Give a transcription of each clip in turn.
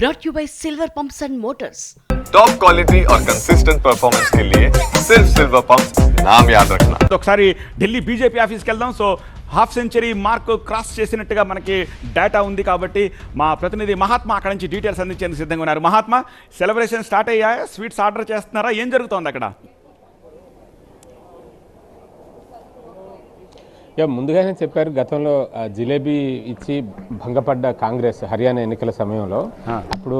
brought you by Silver Pumps and Motors. Top quality और consistent performance के लिए सिर्फ सिल्वर पंप नाम याद रखना ఒకసారి ఢిల్లీ బీజేపీ ఆఫీస్కి వెళ్దాం so half century mark cross చేసినట్టుగా మనకి డేటా ఉంది కాబట్టి మా ప్రతినిధి మహాత్మా అక్కడ నుంచి డీటెయిల్స్ అందించేందుకు సిద్ధంగా ఉన్నారు మహాత్మా సెలబ్రేషన్ స్టార్ట్ అయ్యాయా స్వీట్స్ ఆర్డర్ చేస్తున్నారా ఏం జరుగుతోంది అక్కడ ముందుగానే చెప్పారు గతంలో జిలేబీ ఇచ్చి భంగపడ్డ కాంగ్రెస్ హర్యానా ఎన్నికల సమయంలో అప్పుడు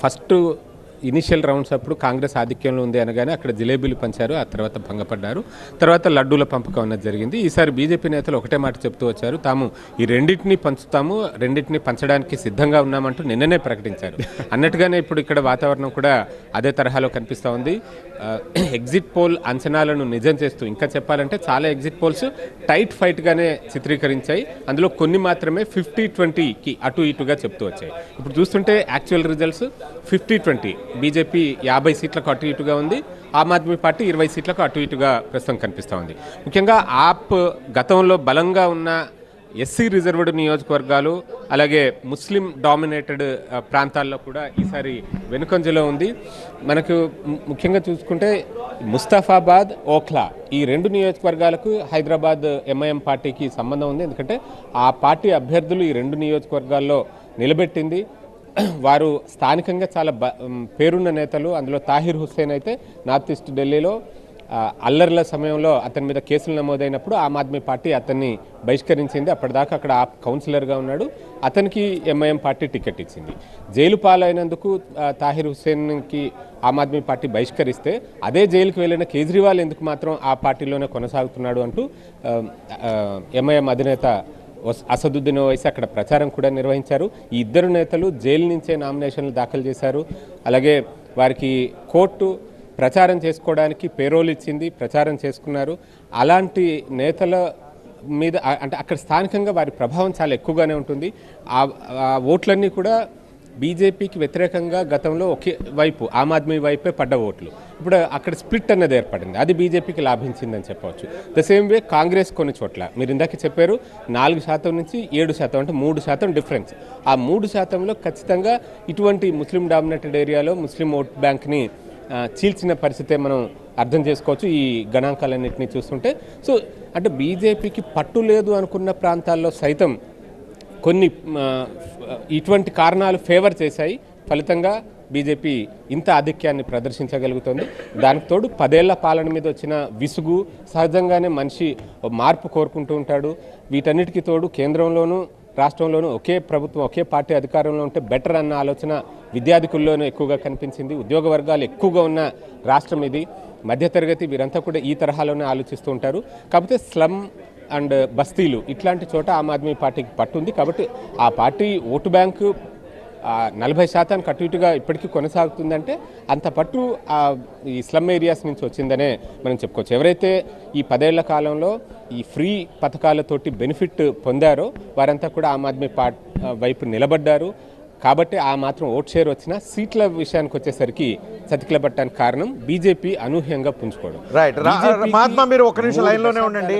ఫస్ట్ ఇనిషియల్ రౌండ్స్ అప్పుడు కాంగ్రెస్ ఆధిక్యంలో ఉంది అనగానే అక్కడ జిలేబీలు పంచారు ఆ తర్వాత భంగపడ్డారు. తర్వాత లడ్డూల పంపకం అన్నది జరిగింది. ఈసారి బీజేపీ నేతలు ఒకటే మాట చెప్తూ వచ్చారు తాము ఈ రెండింటిని పంచుతాము రెండింటిని పంచడానికి సిద్ధంగా ఉన్నామంటూ నిన్ననే ప్రకటించారు. అన్నట్టుగానే ఇప్పుడు ఇక్కడ వాతావరణం కూడా అదే తరహాలో కనిపిస్తూ ఉంది. ఎగ్జిట్ పోల్ అంచనాలను నిజం చేస్తూ ఇంకా చెప్పాలంటే చాలా ఎగ్జిట్ పోల్స్ టైట్ ఫైట్గానే చిత్రీకరించాయి. అందులో కొన్ని మాత్రమే ఫిఫ్టీ ట్వంటీకి అటు ఇటుగా చెప్తూ వచ్చాయి. ఇప్పుడు చూస్తుంటే actual results fifty twenty BJP యాభై సీట్లకు అటు ఇటుగా ఉంది ఆమ్ ఆద్మీ పార్టీ ఇరవై సీట్లకు అటు ఇటుగా ప్రస్తుతం కనిపిస్తూ ఉంది. ముఖ్యంగా ఆప్ గతంలో బలంగా ఉన్న ఎస్సీ రిజర్వ్డ్ నియోజకవర్గాలు అలాగే ముస్లిం డామినేటెడ్ ప్రాంతాల్లో కూడా ఈసారి వెనుకంజలో ఉంది. మనకు ముఖ్యంగా చూసుకుంటే ముస్తాఫాబాద్ ఓఖ్లా ఈ రెండు నియోజకవర్గాలకు హైదరాబాద్ ఎంఐఎం పార్టీకి సంబంధం ఉంది. ఎందుకంటే ఆ పార్టీ అభ్యర్థులు ఈ రెండు నియోజకవర్గాల్లో నిలబెట్టింది. వారు స్థానికంగా చాలా బ పేరున్న నేతలు. అందులో తాహిర్ హుస్సేన్ అయితే నార్త్ ఈస్ట్ ఢిల్లీలో అల్లర్ల సమయంలో అతని మీద కేసులు నమోదైనప్పుడు ఆమ్ ఆద్మీ పార్టీ అతన్ని బహిష్కరించింది. అప్పటిదాకా అక్కడ ఆ కౌన్సిలర్గా ఉన్నాడు. అతనికి ఎంఐఎం పార్టీ టికెట్ ఇచ్చింది. జైలు పాలైనందుకు తాహిర్ హుస్సేన్కి ఆమ్ ఆద్మీ పార్టీ బహిష్కరిస్తే అదే జైలుకు వెళ్ళిన కేజ్రీవాల్ ఎందుకు మాత్రం ఆ పార్టీలోనే కొనసాగుతున్నాడు అంటూ ఎంఐఎం అధినేత అసదుద్దీన్ ఓవైసీ అక్కడ ప్రచారం కూడా నిర్వహించారు. ఈ ఇద్దరు నేతలు జైలు నుంచే నామినేషన్లు దాఖలు చేశారు. అలాగే వారికి కోర్టు ప్రచారం చేసుకోవడానికి పేరోల్ ఇచ్చింది ప్రచారం చేసుకున్నారు. అలాంటి నేతల మీద అంటే అక్కడ స్థానికంగా వారి ప్రభావం చాలా ఎక్కువగానే ఉంటుంది. ఆ ఓట్లన్నీ కూడా బీజేపీకి వ్యతిరేకంగా గతంలో ఒకే వైపు ఆమ్ ఆద్మీ వైపే పడ్డ ఓట్లు. ఇప్పుడు అక్కడ స్ప్లిట్ అన్నది ఏర్పడింది. అది బీజేపీకి లాభించిందని చెప్పవచ్చు. ద సేమ్ వే కాంగ్రెస్ కొన్ని చోట్ల. మీరు ఇందాక చెప్పారు నాలుగు శాతం నుంచి ఏడు శాతం అంటే మూడు శాతం డిఫరెన్స్. ఆ మూడు శాతంలో ఖచ్చితంగా ఇటువంటి ముస్లిం డామినేటెడ్ ఏరియాలో ముస్లిం ఓట్ బ్యాంక్ని చీల్చిన పరిస్థితే మనం అర్థం చేసుకోవచ్చు ఈ గణాంకాలన్నింటినీ చూస్తుంటే. సో అంటే బీజేపీకి పట్టు లేదు అనుకున్న ప్రాంతాల్లో సైతం కొన్ని ఇటువంటి కారణాలు ఫేవర్ చేశాయి. ఫలితంగా బీజేపీ ఇంత ఆధిక్యాన్ని ప్రదర్శించగలుగుతుంది. దానికి తోడు పదేళ్ళ పాలన మీద వచ్చిన విసుగు సహజంగానే మనిషి మార్పు కోరుకుంటూ ఉంటాడు. వీటన్నిటికీ తోడు కేంద్రంలోనూ రాష్ట్రంలోనూ ఒకే ప్రభుత్వం ఒకే పార్టీ అధికారంలో ఉంటే బెటర్ అన్న ఆలోచన విద్యార్థికుల్లోనూ ఎక్కువగా కనిపించింది. ఉద్యోగ వర్గాలు ఎక్కువగా ఉన్న రాష్ట్రం ఇది. మధ్యతరగతి వీరంతా కూడా ఈ తరహాలోనే ఆలోచిస్తూ ఉంటారు. కాకపోతే స్లమ్ అండ్ బస్తీలు ఇట్లాంటి చోట ఆమ్ ఆద్మీ పార్టీకి పట్టుంది. కాబట్టి ఆ పార్టీ ఓటు బ్యాంకు నలభై శాతానికి అటు ఇటుగా ఇప్పటికీ కొనసాగుతుందంటే అంత పట్టు ఆ, ఈ స్లమ్ ఏరియాస్ నుంచి వచ్చిందనే మనం చెప్పుకోవచ్చు. ఎవరైతే ఈ పదేళ్ళ కాలంలో ఈ ఫ్రీ పథకాలతోటి బెనిఫిట్ పొందారో వారంతా కూడా ఆమ్ ఆద్మీ పార్ట్ వైపు నిలబడ్డారు. కాబట్టి ఆ మాత్రం ఓట్ షేర్ వచ్చినా సీట్ల విషయానికి వచ్చేసరికి చతికిలబట్టడానికి కారణం బీజేపీ అనూహ్యంగా పుంజుకోవడం. రైట్ మహాత్మా మీరు ఒక నిమిషం లైన్లోనే ఉండండి.